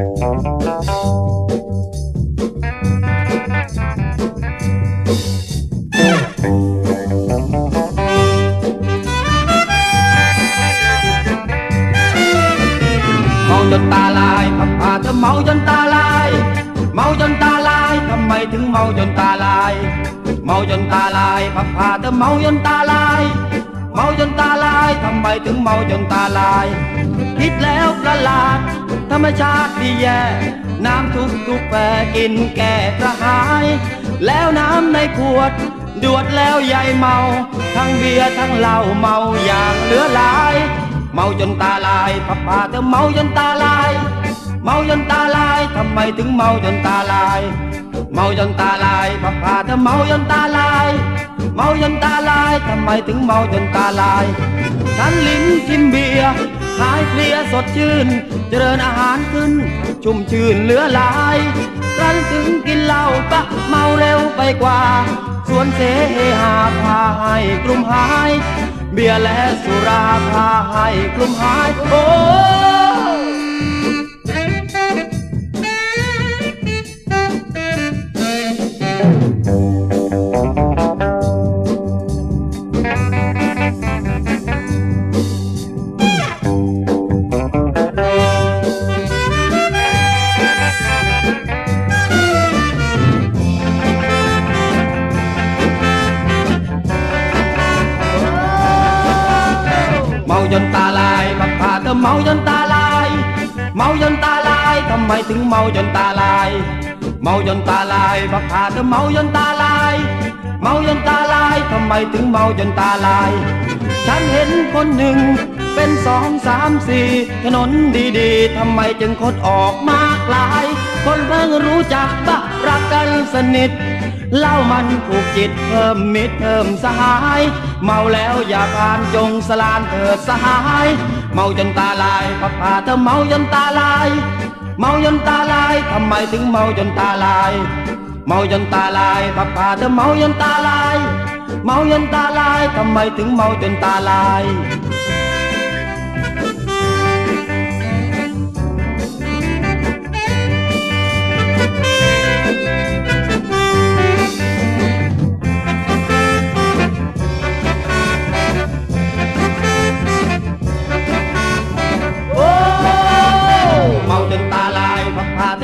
เมาจนตาลายพับพาเธอเมาจนตาลาย เมาจนตาลายทำไมถึงเมาจนตาลาย เมาจนตาลายพับพาเธอเมาจนตาลาย เมาจนตาลายทำไมถึงเมาจนตาลาย คิดแล้วประหลาด ธรรมชาติที่แย่ น้ำทุกทุกแปรกินแก่กระหาย แล้วน้ำในขวดดวดแล้วใหญ่เมา ทั้งเบียร์ทั้งเหล้าเมาอย่างเหลือหลาย เมาจนตาลายพับพาเธอเมาจนตาลาย เมาจนตาลายทำไมถึงเมาจนตาลาย เมาจนตาลายพับพาเธอเมาจนตาลาย เมาจนตาลายทำไมถึงเมาจนตาลาย ฉันลิ้นกินเบียร์ ขายเพลียสดชื่น เจริญอาหารขึ้น ชุ่มชื่นเหลือหลายครั้นถึงกินเหล้าปะเมาเร็วไปกว่า ส่วนเสหาพาให้กลุ่มหาย เบียร์และสุราพาให้กลุ่มหายโอ้ จนตาลายพักพาเธอเมาจนตาลาย เมาจนตาลายทำไมถึงเมาจนตาลาย เมาจนตาลายพักพาเธอเมาจนตาลาย เมาจนตาลายทำไมถึงเมาจนตาลาย ฉันเห็นคนหนึ่งเป็นสองสามสี่ถนนดีๆ ทำไมจึงคดออกมากลาย คนเพิ่งรู้จักบะรักกันสนิท เหล้ามันผูกจิตเพิ่มมิตรเพิ่มสหาย เมาแล้วอย่าผ่านจงสลานเถิดสหาย เมาจนตาลายพักพาเธอเมาจนตาลาย เมาจนตาลายทำไมถึงเมาจนตาลาย เมาจนตาลายพักพาเธอเมาจนตาลาย เมาจนตาลายทำไมถึงเมาจนตาลาย